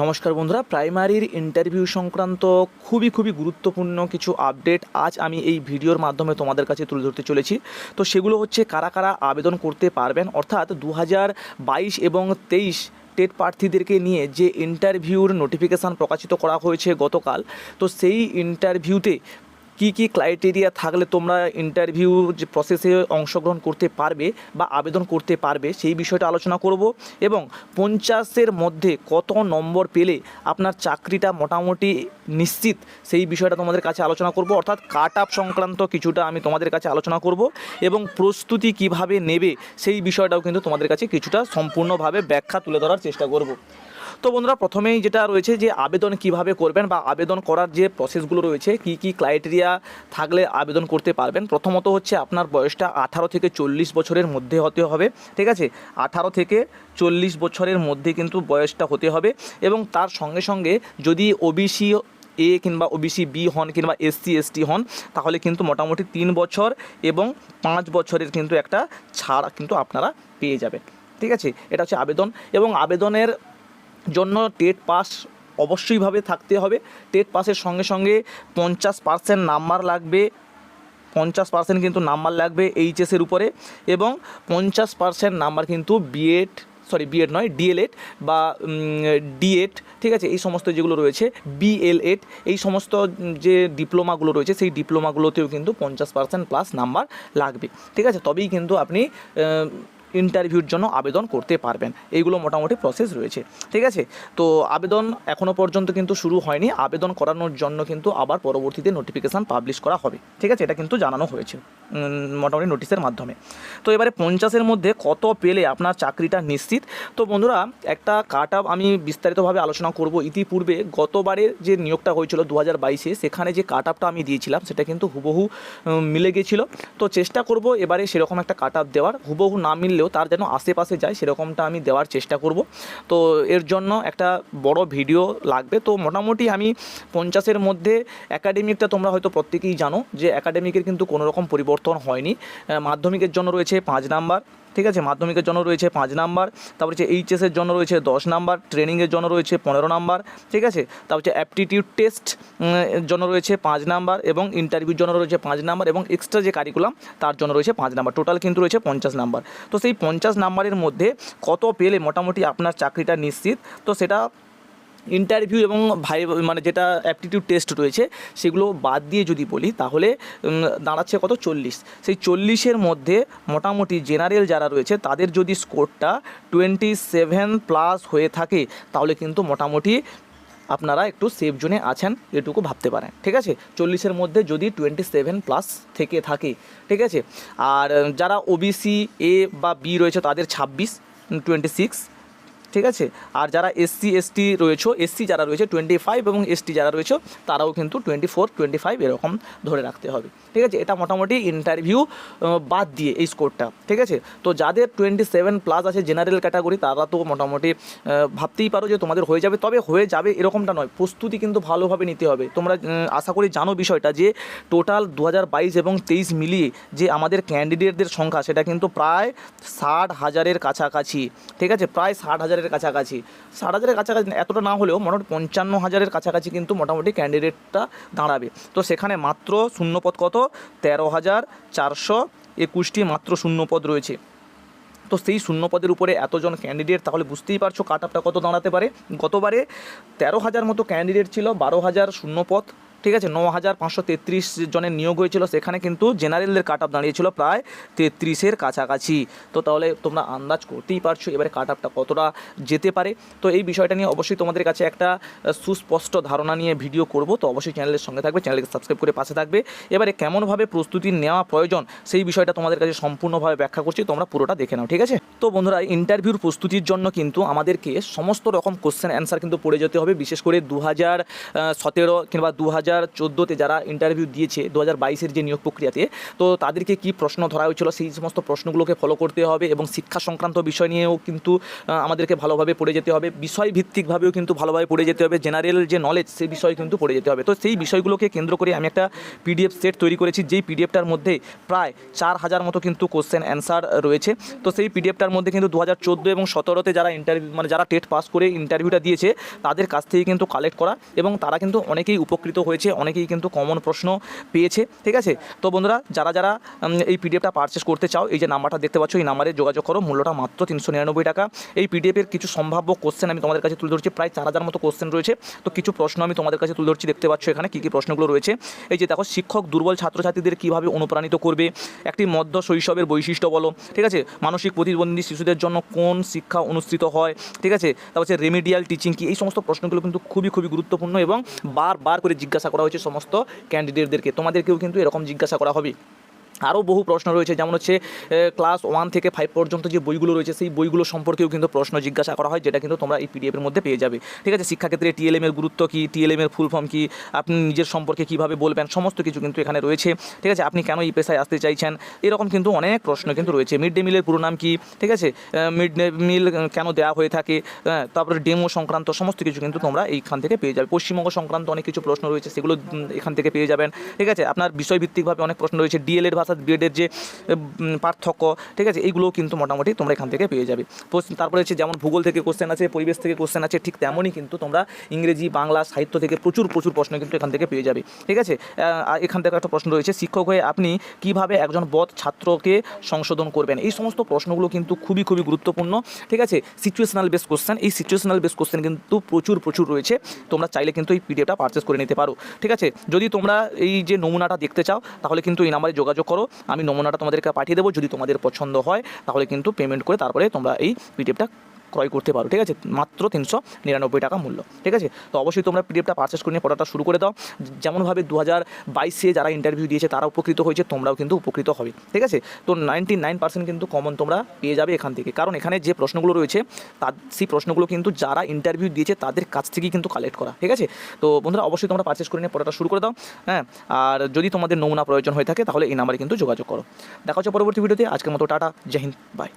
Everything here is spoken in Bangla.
নমস্কার বন্ধুরা, প্রাইমারির ইন্টারভিউ সংক্রান্ত খুবই খুবই গুরুত্বপূর্ণ কিছু আপডেট আজ আমি এই ভিডিওর মাধ্যমে তোমাদের কাছে তুলে ধরতে চলেছি। তো সেগুলো হচ্ছে কারা কারা আবেদন করতে পারবেন, অর্থাৎ দু এবং তেইশ টেট প্রার্থীদেরকে নিয়ে যে ইন্টারভিউর নোটিফিকেশান প্রকাশিত করা হয়েছে গতকাল, তো সেই ইন্টারভিউতে কি কি ক্রাইটেরিয়া থাকলে তোমরা ইন্টারভিউ যে প্রসেসে অংশগ্রহণ করতে পারবে বা আবেদন করতে পারবে সেই বিষয়টা আলোচনা করব এবং পঞ্চাশের মধ্যে কত নম্বর পেলে আপনার চাকরিটা মোটামুটি নিশ্চিত সেই বিষয়টা তোমাদের কাছে আলোচনা করব। অর্থাৎ কাট আপ সংক্রান্ত কিছুটা আমি তোমাদের কাছে আলোচনা করব এবং প্রস্তুতি কীভাবে নেবে সেই বিষয়টাও কিন্তু তোমাদের কাছে কিছুটা সম্পূর্ণভাবে ব্যাখ্যা তুলে ধরার চেষ্টা করব। তো বন্ধুরা প্রথমেই যেটা রয়েছে যে আবেদন কীভাবে করবেন বা আবেদন করার যে প্রসেসগুলো রয়েছে, কি কি ক্রাইটেরিয়া থাকলে আবেদন করতে পারবেন? প্রথমত হচ্ছে আপনার বয়সটা আঠারো থেকে চল্লিশ বছরের মধ্যে হতে হবে, ঠিক আছে? আঠারো থেকে চল্লিশ বছরের মধ্যে কিন্তু বয়সটা হতে হবে এবং তার সঙ্গে সঙ্গে যদি ওবিসি এ কিংবা ওবিসি বি হন কিংবা এসসি এসটি হন, তাহলে কিন্তু মোটামুটি তিন বছর এবং পাঁচ বছরের কিন্তু একটা ছাড় কিন্তু আপনারা পেয়ে যাবেন, ঠিক আছে? এটা হচ্ছে আবেদন এবং আবেদনের জন্য টেট পাস অবশ্যইভাবে থাকতে হবে। টেট পাসের সঙ্গে সঙ্গে পঞ্চাশ পার্সেন্ট নাম্বার লাগবে। পঞ্চাশ পার্সেন্ট কিন্তু নাম্বার লাগবে এইচএসের উপরে এবং পঞ্চাশ পার্সেন্ট নাম্বার কিন্তু বিএড সরি বিএড নয় ডিএলএড বা ডিএড ঠিক আছে? এই সমস্ত যেগুলো রয়েছে বিএলএড এই সমস্ত যে ডিপ্লোমাগুলো রয়েছে, সেই ডিপ্লোমাগুলোতেও কিন্তু পঞ্চাশ পার্সেন্ট প্লাস নাম্বার লাগবে। ঠিক আছে? তবেই কিন্তু আপনি ইন্টারভিউর জন্য আবেদন করতে পারবেন। এইগুলো মোটামুটি প্রসেস রয়েছে। ঠিক আছে? তো আবেদন এখনও পর্যন্ত কিন্তু শুরু হয়নি। আবেদন করানোর জন্য কিন্তু আবার পরবর্তীতে নোটিফিকেশান পাবলিশ করা হবে। ঠিক আছে? এটা কিন্তু জানানো হয়েছে। মোটামুটি নোটিশের মাধ্যমে। তো এবারে পঞ্চাশের মধ্যে কত পেলে আপনার চাকরিটা নিশ্চিত? তো বন্ধুরা, একটা কাট আপ আমি বিস্তারিতভাবে আলোচনা করব ইতিপূর্বে। গতবারের যে নিয়োগটা হয়েছিল দু হাজার বাইশে, সেখানে যে কাট আপটা আমি দিয়েছিলাম, সেটা কিন্তু হুবহু মিলে গেছিল। তো চেষ্টা করব এবারে সেরকম একটা কাট আপ দেওয়ার। হুবহু না মিললেও তার যেন আশেপাশে যায়, সেরকমটা আমি দেওয়ার চেষ্টা করব। তো এর জন্য একটা বড় ভিডিও লাগবে। তো মোটামুটি আমি পঞ্চাশের মধ্যে একাডেমিকটা তোমরা হয়তো প্রত্যেকেই জানো যে একাডেমিকের কিন্তু কোনো রকম পরিবর্তন হয়নি। মাধ্যমিকের জন্য রয়েছে পাঁচ নাম্বার, ঠিক আছে? মাধ্যমিকের জন্য রয়েছে পাঁচ নাম্বার, তারপর হচ্ছে এইচএসের জন্য রয়েছে দশ নাম্বার ট্রেনিংয়ের জন্য রয়েছে পনেরো নাম্বার, ঠিক আছে? তারপর হচ্ছে অ্যাপটিটিউড টেস্ট জন্য রয়েছে পাঁচ নাম্বার এবং ইন্টারভিউর জন্য রয়েছে পাঁচ নাম্বার এবং এক্সট্রা যে কারিকুলাম তার জন্য রয়েছে পাঁচ নাম্বার। টোটাল কিন্তু রয়েছে পঞ্চাশ নাম্বার। তো সেই পঞ্চাশ নাম্বারের মধ্যে কত পেলে মোটামুটি আপনার চাকরিটা নিশ্চিত? তো সেটা ইন্টারভিউ এবং ভাই মানে যেটা অ্যাপটিটিউড টেস্ট রয়েছে, সেগুলো বাদ দিয়ে যদি বলি, তাহলে দাঁড়াচ্ছে কত? চল্লিশ। সেই চল্লিশের মধ্যে মোটামুটি জেনারেল যারা রয়েছে, তাদের যদি স্কোরটা টোয়েন্টি সেভেন প্লাস হয়ে থাকে, তাহলে কিন্তু মোটামুটি আপনারা একটু সেফ জোনে আছেন, এটুকু ভাবতে পারেন। ঠিক আছে? চল্লিশের মধ্যে যদি টোয়েন্টি সেভেন প্লাস থেকে থাকে, ঠিক আছে? আর, যারা ওবিসি এ বা বি রয়েছে, তাদের ছাব্বিশ টোয়েন্টি সিক্স ঠিক আছে? আর যারা এসসি, এসটি রয়েছে, এসসি যারা রয়েছে টোয়েন্টি ফাইভ এবং এসটি যারা রয়েছে, তারাও কিন্তু টোয়েন্টি ফোর টোয়েন্টি ফাইভ এরকম ধরে রাখতে হবে। ঠিক আছে? এটা মোটামুটি ইন্টারভিউ বাদ দিয়ে এই স্কোরটা ঠিক আছে? তো যাদের টোয়েন্টি সেভেন প্লাস আছে জেনারেল ক্যাটাগরি তারা তো মোটামুটি ভাবতেই পারো যে তোমাদের হয়ে যাবে। তবে হয়ে যাবে এরকমটা নয়। প্রস্তুতি কিন্তু ভালোভাবে নিতে হবে। তোমরা আশা করি জানো বিষয়টা যে টোটাল দু হাজার বাইশ এবং তেইশ মিলিয়ে যে আমাদের ক্যান্ডিডেটদের সংখ্যা, সেটা কিন্তু প্রায় ষাট হাজারের কাছাকাছি। ঠিক আছে? প্রায় ষাট হাজারের কাছাকাছি। ষাট হাজারের কাছাকাছি এতটা না হলেও মোটামুটি পঞ্চান্ন হাজারের কাছাকাছি কিন্তু মোটামুটি ক্যান্ডিডেটটা দাঁড়াবে। তো সেখানে মাত্র শূন্যপদ কত? তেরো হাজার চারশো একুশটি মাত্র শূন্যপদ রয়েছে। তো সেই শূন্যপদের উপরে এতজন ক্যান্ডিডেট তাহলে বুঝতেই পারছ কাট আপটা কত দাঁড়াতে পারে? গতবারে তেরো হাজার মতো ক্যান্ডিডেট ছিল, বারো হাজার শূন্যপদ। ঠিক আছে ন হাজার পাঁচশো তেত্রিশ জনের নিয়োগ হয়েছিল, সেখানে কিন্তু জেনারেলদের কাট আপ দাঁড়িয়েছিল প্রায় তেত্রিশের কাছাকাছি। তো তাহলে তোমরা আন্দাজ করতেই পারছ এবারে কাট আপটা কতটা যেতে পারে। তো এই বিষয়টা নিয়ে অবশ্যই তোমাদের কাছে একটা সুস্পষ্ট ধারণা নিয়ে ভিডিও করব। তো অবশ্যই চ্যানেলের সঙ্গে থাকবে, চ্যানেলকে সাবস্ক্রাইব করে পাশে থাকবে। এবারে কেমনভাবে প্রস্তুতি নেওয়া প্রয়োজন, সেই বিষয়টা তোমাদের কাছে সম্পূর্ণভাবে ব্যাখ্যা করছি, তোমরা পুরোটা দেখে নাও, ঠিক আছে? তো বন্ধুরা ইন্টারভিউর প্রস্তুতির জন্য কিন্তু আমাদেরকে সমস্ত রকম কোশ্চেন অ্যান্সার কিন্তু পড়ে যেতে হবে, বিশেষ করে দু হাজার সতেরো কিংবা দু হাজার হাজার চোদ্দোতে যারা ইন্টারভিউ দিয়েছে দু হাজার বাইশের যে নিয়োগ প্রক্রিয়াতে, তো তাদেরকে কি প্রশ্ন ধরা হয়েছিল? সেই সমস্ত প্রশ্নগুলোকে ফলো করতে হবে এবং শিক্ষা সংক্রান্ত বিষয় নিয়েও কিন্তু আমাদেরকে ভালোভাবে পড়ে যেতে হবে। বিষয় ভিত্তিকভাবেও কিন্তু ভালোভাবে পড়ে যেতে হবে। জেনারেল যে নলেজ সেই বিষয়ে কিন্তু পড়ে যেতে হবে। তো সেই বিষয়গুলোকে কেন্দ্র করে আমি একটা পিডিএফ সেট তৈরি করেছি, যেই পিডিএফটার মধ্যে প্রায় চার হাজার মতো কিন্তু কোশ্চেন অ্যান্সার রয়েছে। তো সেই পিডিএফটার মধ্যে কিন্তু দু হাজার চোদ্দ এবং সতেরোতে যারা ইন্টারভিউ মানে যারা টেট পাস করে ইন্টারভিউটা দিয়েছে, তাদের কাছ থেকে কিন্তু কালেক্ট করা এবং তারা কিন্তু অনেকেই উপকৃত হয়েছে। অনেকেই কিন্তু কমন প্রশ্ন পেয়েছে, ঠিক আছে? তো বন্ধুরা, যারা যারা এই পিডিএফটা পারচেস করতে চাও, এই যে নাম্বারটা দেখতে পাচ্ছ, এই নাম্বারে যোগাযোগ করো, মূল্যটা মাত্র তিনশো নিরানব্বই টাকা। এই পিডিএফের কিছু সম্ভাব্য কোশ্চেন আমি তোমাদের কাছে তুলে ধরছি, প্রায় চার হাজার মতো কোশ্চেন রয়েছে। তো কিছু প্রশ্ন আমি তোমাদের কাছে তুলে ধরছি, দেখতে পাচ্ছ এখানে কী কী প্রশ্নগুলো রয়েছে। এই যে দেখো, শিক্ষক দুর্বল ছাত্রছাত্রীদের কীভাবে অনুপ্রাণিত করবে? একটি মধ্য শৈশবের বৈশিষ্ট্য বলো, ঠিক আছে? মানসিক প্রতিবন্ধী শিশুদের জন্য কোন শিক্ষা অনুষ্ঠিত হয়, ঠিক আছে? তারপর রেমিডিয়াল টিচিং কি? এই সমস্ত প্রশ্নগুলো কিন্তু খুবই খুবই গুরুত্বপূর্ণ এবং বারবার করে জিজ্ঞাসা করা হয়েছে সমস্ত ক্যান্ডিডেটদেরকে তোমাদেরকেও কিন্তু এরকম জিজ্ঞাসা করা হবে। আরও বহু প্রশ্ন রয়েছে, যেমন হচ্ছে ক্লাস ওয়ান থেকে ফাইভ পর্যন্ত যে বইগুলো রয়েছে, সেই বইগুলো সম্পর্কেও কিন্তু প্রশ্ন জিজ্ঞাসা করা হয়, যেটা কিন্তু তোমরা এই পিডিএফের মধ্যে পেয়ে যাবে। ঠিক আছে? শিক্ষাক্ষেত্রে টিএলএম এর গুরুত্ব কী? টিএলএম এর ফুল ফর্ম কী? আপনি নিজের সম্পর্কে কীভাবে বলবেন? সমস্ত কিছু কিন্তু এখানে রয়েছে। ঠিক আছে? আপনি কেন এই পেশায় আসতে চাইছেন? এরকম কিন্তু অনেক প্রশ্ন কিন্তু রয়েছে। মিড ডে মিলের পুরো নাম কী? ঠিক আছে? মিড ডে মিল কেন দেওয়া হয়ে থাকে? তারপরে ডেমো সংক্রান্ত সমস্ত কিছু কিন্তু তোমরা এইখান থেকে পেয়ে যাবে। পশ্চিমবঙ্গ সংক্রান্ত অনেক কিছু প্রশ্ন রয়েছে, সেগুলো এখান থেকে পেয়ে যাবেন। ঠিক আছে? আপনার বিষয়ভিত্তিকভাবে অনেক প্রশ্ন রয়েছে। ডিএলএড ভাষা বিএডের যে পার্থক্য, ঠিক আছে? এইগুলোও কিন্তু মোটামুটি তোমরা এখান থেকে পেয়ে যাবে। তারপরে হচ্ছে যেমন ভূগোল থেকে কোশ্চেন আছে, পরিবেশ থেকে কোশ্চেন আছে, ঠিক তেমনই কিন্তু তোমরা ইংরেজি, বাংলা, সাহিত্য থেকে প্রচুর প্রচুর প্রশ্ন কিন্তু এখান থেকে পেয়ে যাবে, ঠিক আছে? এখান থেকে একটা প্রশ্ন রয়েছে, শিক্ষক হয়ে আপনি কীভাবে একজন বদ ছাত্রকে সংশোধন করবেন? এই সমস্ত প্রশ্নগুলো কিন্তু খুবই খুবই গুরুত্বপূর্ণ, ঠিক আছে? সিচুয়েশনাল বেস কোশ্চেন এই সিচুয়েশনাল বেস কোশ্চেন কিন্তু প্রচুর প্রচুর রয়েছে, তোমরা চাইলে কিন্তু এই পিডিএফটা পারচেস করে নিতে পারো, ঠিক আছে? যদি তোমরা এই যে নমুনাটা দেখতে চাও, তাহলে কিন্তু এই নাম্বারে যোগাযোগ আমি নমুনাটা তোমাদেরকে পাঠিয়ে দেবো। যদি তোমাদের পছন্দ হয়, তাহলে কিন্তু পেমেন্ট করে তারপরে তোমরা এই পিডিএফটা ক্রয় করতে পারো, ঠিক আছে? মাত্র তিনশো নিরানব্বই টাকা মূল্য, ঠিক আছে? তো অবশ্যই তোমরা পিডিএফটা পারচেস করে নিয়ে পড়াটা শুরু করে দাও। যেমনভাবে দু হাজার বাইশে যারা ইন্টারভিউ দিয়েছে, তারা উপকৃত হয়েছে, তোমরাও কিন্তু উপকৃত হবে, ঠিক আছে? তো নাইনটি নাইন পার্সেন্ট কিন্তু কমন তোমরা পেয়ে যাবে এখান থেকে। কারণ এখানে যে প্রশ্নগুলো রয়েছে, তার, সেই প্রশ্নগুলো কিন্তু যারা ইন্টারভিউ দিয়েছে, তাদের কাছ থেকেই কিন্তু কালেক্ট করা, ঠিক আছে? তো বন্ধুরা, অবশ্যই তোমরা পারচেস করে নিয়ে পড়াটা শুরু করে দাও হ্যাঁ? আর যদি তোমাদের নমুনা প্রয়োজন হয়ে থাকে, তাহলে এই নাম্বারে কিন্তু যোগাযোগ করো। দেখা হচ্ছে পরবর্তী ভিডিওতে আজকের মতো টাটা, জয় হিন্দ বাই